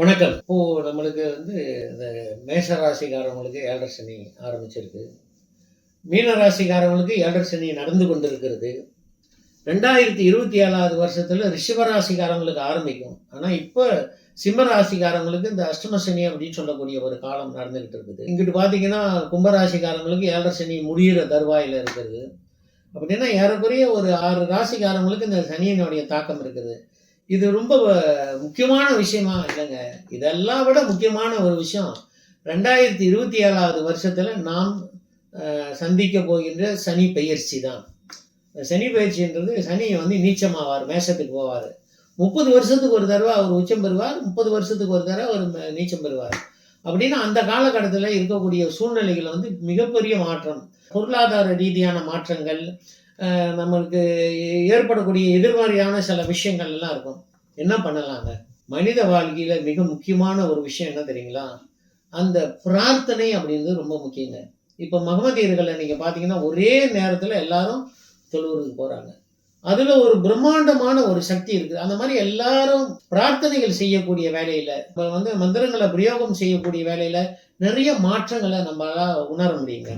வணக்கம். இப்போ நம்மளுக்கு வந்து இந்த மேஷ ராசிக்காரவங்களுக்கு ஏழரை சனி ஆரம்பிச்சிருக்கு. மீன ராசிக்காரவங்களுக்கு ஏழரை சனி நடந்து கொண்டிருக்கிறது. ரெண்டாயிரத்தி இருபத்தி ஏழாவது வருஷத்தில் ரிஷபராசிக்காரங்களுக்கு ஆரம்பிக்கும். ஆனால் இப்போ சிம்ம ராசிக்காரங்களுக்கு இந்த அஷ்டம சனி அப்படின்னு சொல்லக்கூடிய ஒரு காலம் நடந்துக்கிட்டு இருக்குது. இங்கிட்டு பார்த்தீங்கன்னா கும்பராசிக்காரங்களுக்கு ஏழரை சனி முடிகிற தருவாயில் இருக்கிறது அப்படின்னா ஏறக்குறைய ஒரு ஆறு ராசிக்காரங்களுக்கு இந்த சனியினுடைய தாக்கம் இருக்குது. இது ரொம்ப முக்கியமான விஷயமா இல்லைங்க. இதெல்லாம் விட முக்கியமான ஒரு விஷயம் ரெண்டாயிரத்தி இருபத்தி ஏழாவது வருஷத்தில் நாம் சந்திக்க போகின்ற சனி பயிற்சி தான். சனி பயிற்சின்றது சனி வந்து நீச்சமாவார் மேஷத்துக்கு போவார். முப்பது வருஷத்துக்கு ஒரு தடவை அவர் உச்சம் பெறுவார் முப்பது வருஷத்துக்கு ஒரு தடவை அவர் நீச்சம் பெறுவார். அப்படின்னா அந்த காலகட்டத்தில் இருக்கக்கூடிய சூழ்நிலைகள் வந்து மிகப்பெரிய மாற்றம். பொருளாதார ரீதியான மாற்றங்கள் நம்மளுக்கு ஏற்படக்கூடிய எதிர்மறையான சில விஷயங்கள் எல்லாம் இருக்கும். என்ன பண்ணலாங்க? மனித வாழ்க்கையில் மிக முக்கியமான ஒரு விஷயம் என்ன தெரியுங்களா? அந்த பிரார்த்தனை அப்படின்றது ரொம்ப முக்கியங்க. இப்போ மகமதியர்களை நீங்கள் பார்த்தீங்கன்னா ஒரே நேரத்தில் எல்லாரும் தொழுவுறதுக்கு போகிறாங்க அதில் ஒரு பிரம்மாண்டமான ஒரு சக்தி இருக்குது. அந்த மாதிரி எல்லாரும் பிரார்த்தனைகள் செய்யக்கூடிய வேலையில் இப்போ வந்து மந்திரங்களை பிரயோகம் செய்யக்கூடிய வேலையில் நிறைய மாற்றங்களை நம்மளால் உணர முடியுங்க.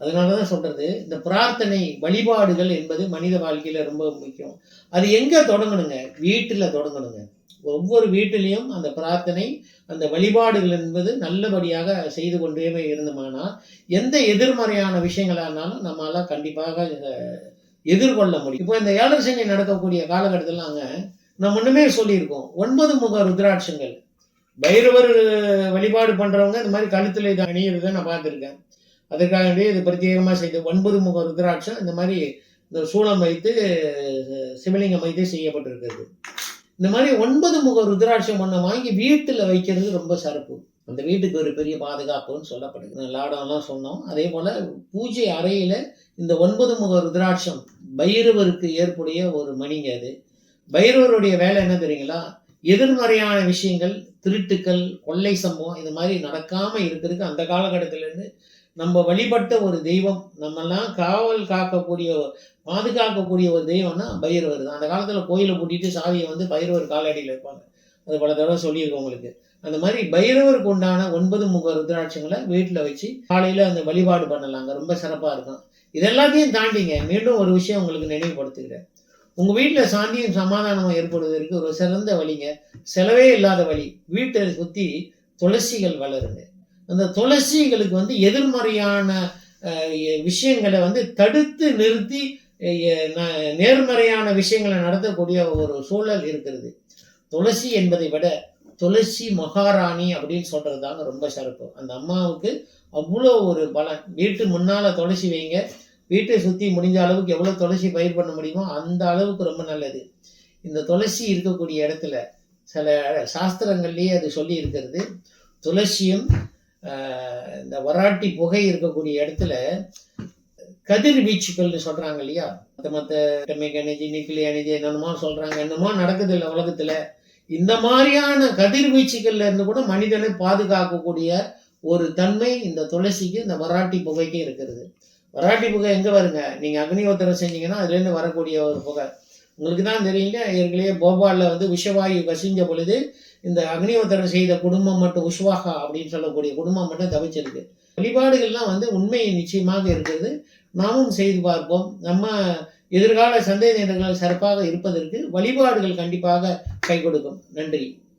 அதனால தான் சொல்கிறது இந்த பிரார்த்தனை வழிபாடுகள் என்பது மனித வாழ்க்கையில் ரொம்ப முக்கியம். அது எங்கே தொடங்கணுங்க? வீட்டில் தொடங்கணுங்க. ஒவ்வொரு வீட்டிலையும் அந்த பிரார்த்தனை அந்த வழிபாடுகள் என்பது நல்லபடியாக செய்து கொண்டே இருந்தோம்னா எந்த எதிர்மறையான விஷயங்களா இருந்தாலும் கண்டிப்பாக எதிர்கொள்ள முடியும். இப்போ இந்த ஏழரசனை நடக்கக்கூடிய நடக்கக்கூடிய காலகட்டத்திலாங்க நம்ம முன்னமே சொல்லியிருக்கோம் ஒன்பது முக ருத்ராட்சங்கள். பைரவர் வழிபாடு பண்ணுறவங்க இந்த மாதிரி கழுத்தில் இதை அணியிறதை நான் பார்த்துருக்கேன். அதுக்காகவே இது பிரத்யேகமாக செய்து ஒன்பது முக ருத்ராட்சம் இந்த மாதிரி இந்த சூளம் வைத்து சிவலிங்கம் வைத்து செய்யப்பட்டிருக்கிறது. இந்த மாதிரி ஒன்பது முக ருத்ராட்சம் ஒன்று வாங்கி வீட்டில் வைக்கிறது ரொம்ப சிறப்பு. அந்த வீட்டுக்கு ஒரு பெரிய பாதுகாப்புன்னு சொல்லப்படுது. லாடம்லாம் சொன்னோம். அதே போல பூஜை அறையில இந்த ஒன்பது முக ருத்ராட்சம் பைரவருக்கு ஏற்புடைய ஒரு மணிங்க அது. பைரவருடைய வேலை என்ன தெரியுங்களா? எதிர்மறையான விஷயங்கள் திருட்டுக்கள் கொள்ளை சம்பவம் இது மாதிரி நடக்காமல் இருக்கிறதுக்கு அந்த காலகட்டத்திலேருந்து நம்ம வழிபட்ட ஒரு தெய்வம் நம்மெல்லாம் காவல் காக்கக்கூடிய பாதுகாக்கக்கூடிய ஒரு தெய்வம்னா பைரவர் தான். அந்த காலத்தில் கோயிலை பூட்டிட்டு சாவியை வந்து பைரவர் காலடியில் வைப்பாங்க. அது பல தடவை சொல்லியிருக்கோம் உங்களுக்கு. அந்த மாதிரி பைரவருக்கு உண்டான ஒன்பது முக ருத்ராட்சங்களை வீட்டில் வச்சு காலையில் அந்த வழிபாடு பண்ணலாங்க. ரொம்ப சிறப்பாக இருக்கும். இதெல்லாத்தையும் தாண்டிங்க. மீண்டும் ஒரு விஷயம் உங்களுக்கு நினைவுபடுத்துகிறேன். உங்கள் வீட்டில் சாந்தியும் சமாதானமும் ஏற்படுவதற்கு ஒரு சிறந்த வழிங்க. செலவே இல்லாத வழி. வீட்டை சுற்றி துளசிகள் வளருங்க. அந்த துளசிகளுக்கு வந்து எதிர்மறையான விஷயங்களை வந்து தடுத்து நிறுத்தி ந- நேர்மறையான விஷயங்களை நடத்தக்கூடிய ஒரு சூழல் இருக்கிறது. துளசி என்பதை விட துளசி மகாராணி அப்படின்னு சொல்றது தாங்க ரொம்ப சிறப்பு. அந்த அம்மாவுக்கு அவ்வளோ ஒரு பலன். வீட்டு முன்னால துளசி வைங்க. வீட்டை சுற்றி முடிஞ்ச அளவுக்கு எவ்வளோ துளசி பயிர் பண்ண முடியுமோ அந்த அளவுக்கு ரொம்ப நல்லது. இந்த துளசி இருக்கக்கூடிய இடத்துல சில சாஸ்திரங்கள்லேயே அது சொல்லி இருக்கிறது. துளசியும் இந்த வராட்டி புகை இருக்கக்கூடிய இடத்துல கதிர்வீச்சுகள்னு சொல்கிறாங்க இல்லையா? மற்ற மற்ற கெமிக் எனர்ஜி நியூக்ளியர் எனர்ஜி என்னென்னமோ சொல்கிறாங்க என்னமோ நடக்குது இல்லை உலகத்தில். இந்த மாதிரியான கதிர்வீச்சுகள்ல இருந்து கூட மனிதனை பாதுகாக்கக்கூடிய ஒரு தன்மை இந்த துளசிக்கு இந்த வராட்டி புகைக்கு இருக்கிறது வராட்டி புகை எங்கே வருங்க? நீங்கள் அக்னிஹோத்திரம் செஞ்சீங்கன்னா அதுலேருந்து வரக்கூடிய ஒரு புகை. உங்களுக்கு தான் தெரியுங்க ஏற்கனவே போபாலில் வந்து விஷவாயு கசிஞ்ச பொழுது இந்த அக்னிஹோத்திரம் செய்த குடும்பம் மட்டும் உஷ்வாகா அப்படின்னு சொல்லக்கூடிய குடும்பம் மட்டும் தவிச்சிருக்கு. வழிபாடுகள்லாம் வந்து உண்மை நிச்சயமாக இருக்கிறது. நாமும் செய்து பார்ப்போம். நம்ம எதிர்கால சந்தேகங்கள் சிறப்பாக இருப்பதற்கு வழிபாடுகள் கண்டிப்பாக கை கொடுக்கும். நன்றி.